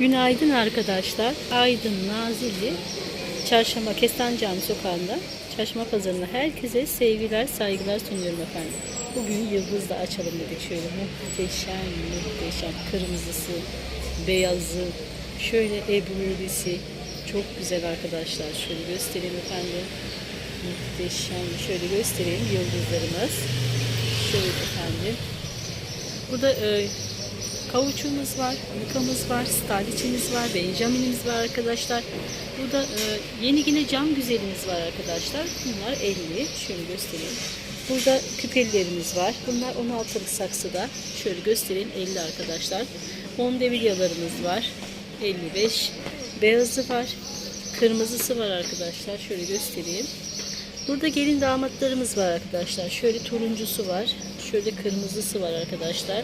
Günaydın arkadaşlar. Aydın Nazilli Çarşamba Kestan Cami sokağında Çarşamba pazarına herkese sevgiler, saygılar sunuyorum efendim. Bugün yıldızla açalım dedik şöyle muhteşem, muhteşem kırmızısı, beyazı, şöyle ebrurisi çok güzel arkadaşlar. Şöyle göstereyim efendim. Muhteşem. Şöyle göstereyim yıldızlarımız. Şöyle efendim. Burada e, Kavuçumuz var, Mika'mız var, Staliçimiz var, Benjamin'imiz var arkadaşlar. Burada e, yeni yine cam güzelimiz var arkadaşlar. Bunlar 50. Şöyle göstereyim. Burada küpelilerimiz var. Bunlar 16'lık saksıda. Şöyle göstereyim 50 arkadaşlar. Mondevillyalarımız var. 55. Beyazı var. Kırmızısı var arkadaşlar. Şöyle göstereyim. Burada gelin damatlarımız var arkadaşlar. Şöyle turuncusu var. Şöyle kırmızısı var arkadaşlar.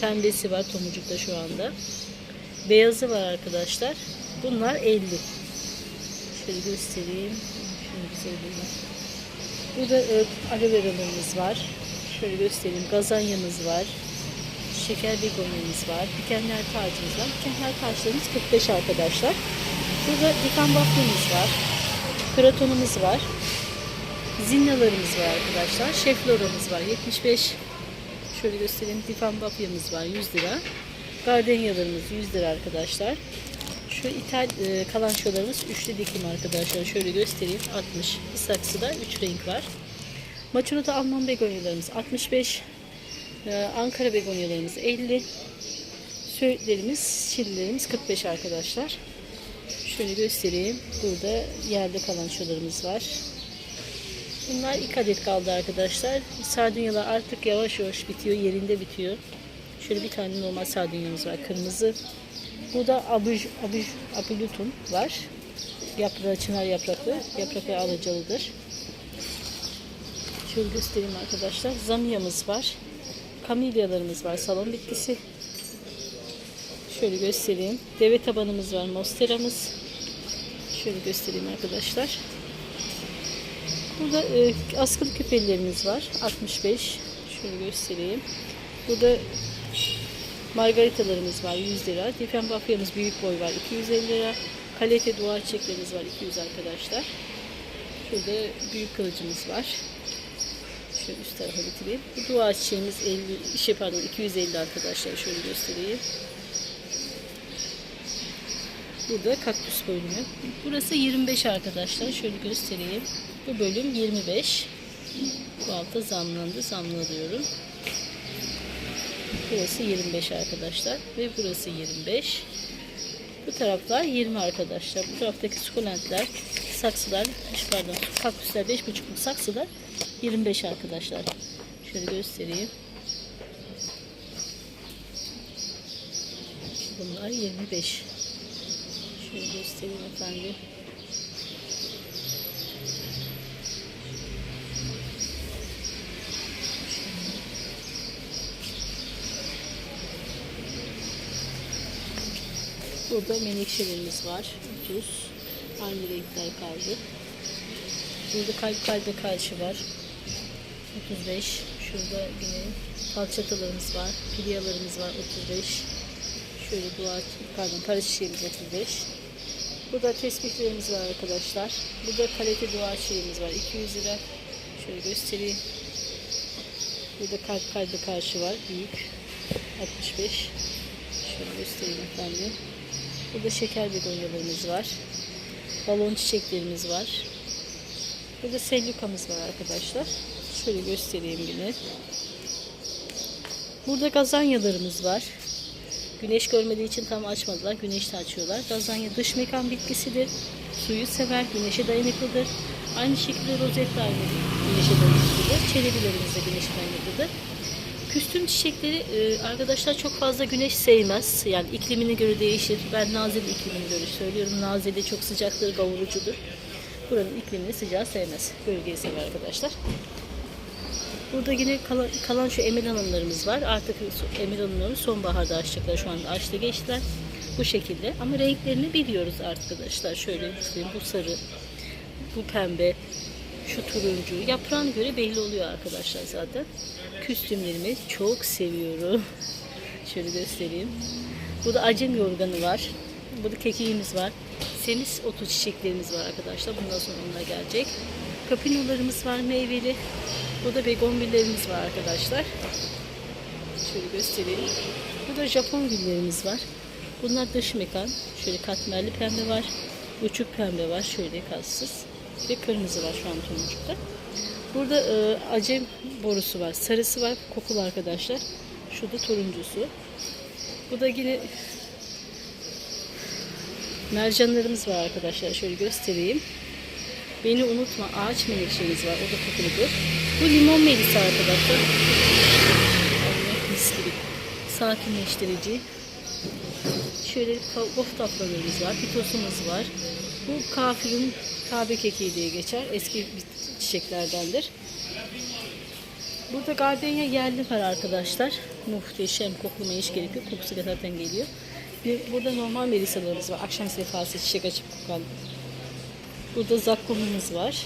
Pembesi var tomurcukta şu anda. Beyazı var arkadaşlar. Bunlar 50. Şöyle göstereyim. Şöyle güzelliğini. Burada e, aloe veralarımız var. Şöyle göstereyim. Gazanyamız var. Şeker begonyamız var. Dikenler tacımız var. Dikenler taçlarımız 45 arkadaşlar. Burada diken bafyamız var. Kratonumuz var. Zinnalarımız var arkadaşlar. Şefloramız var 75. Şöyle göstereyim. Difan bafyamız var 100 lira. Gardenyalarımız 100 lira arkadaşlar. Şu ithal e, kalançolarımız üçlü dikim arkadaşlar. Şöyle göstereyim. 60. Bir saksıda 3 renk var. Maçura'da Alman begonyalarımız 65. E, Ankara begonyalarımız 50. Söğütlerimiz, çillerimiz 45 arkadaşlar. Şöyle göstereyim. Burada yerde kalançolarımız var. Bunlar ilk adet kaldı arkadaşlar. Sardunyalar artık yavaş yavaş bitiyor. Yerinde bitiyor. Şöyle bir tane normal sardunyamız var. Kırmızı. Burada abuj, abuj, abulutum var. Yaprağı çınar yapraklı. Yaprakları alacalıdır. Şöyle göstereyim arkadaşlar. Zamiyamız var. Kamilyalarımız var. Salon bitkisi. Şöyle göstereyim. Deve tabanımız var. Monsteramız. Şöyle göstereyim arkadaşlar. Burada e, askılı küpelerimiz var. 65. Şöyle göstereyim. Burada margaritalarımız var 100 lira. Difen bafyamız büyük boy var 250 lira. Kalite dua çiçeklerimiz var 200 arkadaşlar. Şurada büyük kılıcımız var. Şöyle üst tarafa bitireyim. Bu dua çiçeğimiz 50, şey pardon 250 arkadaşlar. Şöyle göstereyim. Burada kaktüs bölümü. Burası 25 arkadaşlar. Şöyle göstereyim. Bu bölüm 25. Bu alta zamlandı. Zamlanıyorum. Burası 25 arkadaşlar. Ve burası 25. Bu taraflar 20 arkadaşlar. Bu taraftaki sukulentler, saksılar, pardon, kaktüsler 5,5 saksılar 25 arkadaşlar. Şöyle göstereyim. Bunlar 25. Şöyle göstereyim efendim. Burada menekşelerimiz var. 30. Aynı renkler kaldı. Burada kalp kalbe karşı var. 35. Şurada yine falçatalarımız var. Pilyalarımız var. 35. Şöyle dua, pardon para çiçeğimiz 35. Burada tesbihlerimiz var arkadaşlar. Burada kalite dua çiçeğimiz var. 200 lira. Şöyle göstereyim. Burada kalp kalbe karşı var. Büyük. 65. Şöyle göstereyim efendim. Burada şeker begonyalarımız var. Balon çiçeklerimiz var. Burada sellukamız var arkadaşlar. Şöyle göstereyim yine. Burada gazanyalarımız var. Güneş görmediği için tam açmadılar. Güneşte açıyorlar. Gazanya dış mekan bitkisidir. Suyu sever, güneşe dayanıklıdır. Aynı şekilde rozet de aynı güneşe dayanıklıdır. Çelebilerimiz de güneşe dayanıklıdır. Küstüm çiçekleri e, arkadaşlar çok fazla güneş sevmez. Yani iklimine göre değişir. Ben Nazilli iklimine göre söylüyorum. Nazilli çok sıcaktır, kavurucudur. Buranın iklimini sıcağı sevmez. Bölgeyi sever arkadaşlar. Burada yine kalan, şu emel hanımlarımız var. Artık emel hanımlarımız sonbaharda açacaklar. Şu anda açta geçtiler. Bu şekilde. Ama renklerini biliyoruz arkadaşlar. Şöyle göstereyim. Bu sarı, bu pembe, şu turuncu. Yaprağına göre belli oluyor arkadaşlar zaten. Küstümlerimi çok seviyorum. Şöyle göstereyim. Burada acem yorganı var. Burada kekiğimiz var. Semis otu çiçeklerimiz var arkadaşlar. Bundan sonra onlar gelecek. Kapinolarımız var meyveli. Burada begonvillerimiz var arkadaşlar. Şöyle göstereyim. Burada Japon güllerimiz var. Bunlar dış mekan. Şöyle katmerli pembe var. Uçuk pembe var. Şöyle kalsız. Ve kırmızı var şu an tomurcukta. Burada e, acem borusu var. Sarısı var. Kokulu arkadaşlar. Şurada turuncusu. Bu da yine mercanlarımız var arkadaşlar. Şöyle göstereyim. Beni unutma ağaç menekşemiz var. O da kokuludur. Bu limon melisi arkadaşlar. Mis. Sakinleştirici. Şöyle of tatlılarımız var. Pitosumuz var. Bu kafirun kahve kekiği diye geçer. Eski bir çiçeklerdendir. Burada gardenya yerli var arkadaşlar. Muhteşem koklamaya hiç gerek yok. Kokusu zaten geliyor. Burada normal melisalarımız var. Akşam sefası çiçek açıp kokan. Burada zakkumumuz var.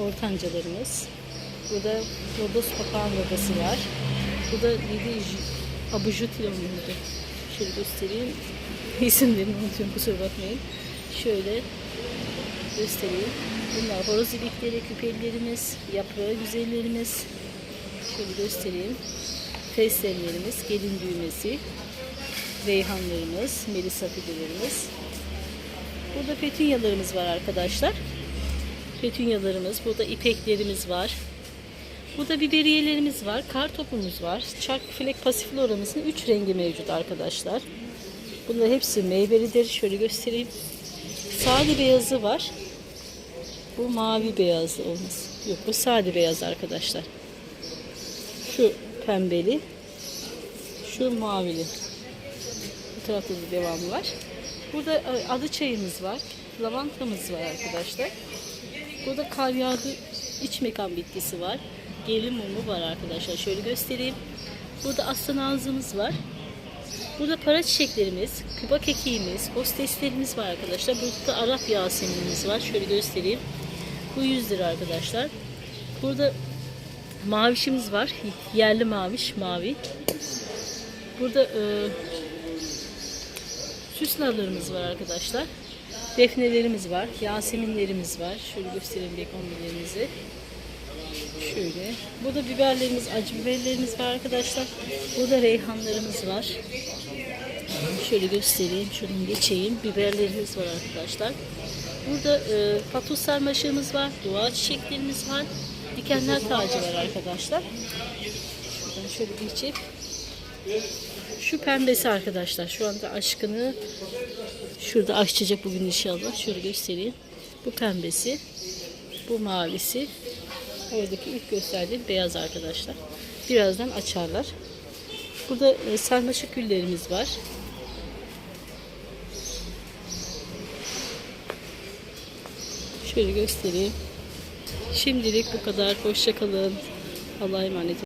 Ortancalarımız. Burada lodos papağan gagası var. Burada neydi? Abujutilo muydu? Şöyle göstereyim. İsimlerini unutuyorum kusura bakmayın. Şöyle göstereyim. Bunlar horoz ilikleri, küpelilerimiz, yaprağı güzellerimiz. Şöyle göstereyim. Fesleğenlerimiz, gelin düğmesi, reyhanlarımız, melisa fidelerimiz. Burada petunyalarımız var arkadaşlar. Petunyalarımız, burada ipeklerimiz var. Burada biberiyelerimiz var, kar topumuz var. Çark filek pasifloramızın 3 rengi mevcut arkadaşlar. Bunlar hepsi meyvelidir. Şöyle göstereyim. Sade beyazı var. Bu mavi beyazlı olması. Yok bu sade beyaz arkadaşlar. Şu pembeli. Şu mavili. Bu tarafta da devamı var. Burada e, adı çayımız var. Lavantamız var arkadaşlar. Burada kar yağdı iç mekan bitkisi var. Gelin mumu var arkadaşlar. Şöyle göstereyim. Burada aslan ağzımız var. Burada para çiçeklerimiz, küba kekiğimiz, hosteslerimiz var arkadaşlar. Burada da Arap yaseminimiz var. Şöyle göstereyim. Bu 100 lira arkadaşlar. Burada mavişimiz var. Yerli maviş, mavi. Burada e, süs narlarımız var arkadaşlar. Defnelerimiz var. Yaseminlerimiz var. Şöyle göstereyim bekonbilerimizi. Şöyle. Burada biberlerimiz, acı biberlerimiz var arkadaşlar. Burada reyhanlarımız var. Şöyle göstereyim. Şuradan geçeyim. Biberlerimiz var arkadaşlar. Burada e, patos sarmaşığımız var. Dua çiçeklerimiz var. Dikenler tacı var arkadaşlar. Şuradan şöyle geçeyim. Şu pembesi arkadaşlar. Şu anda aşkını şurada açacak bugün inşallah. Şöyle göstereyim. Bu pembesi. Bu mavisi. Oradaki ilk gösterdiğim beyaz arkadaşlar. Birazdan açarlar. Burada e, sarmaşık güllerimiz var. Şöyle göstereyim. Şimdilik bu kadar. Hoşçakalın. Allah'a emanet olun.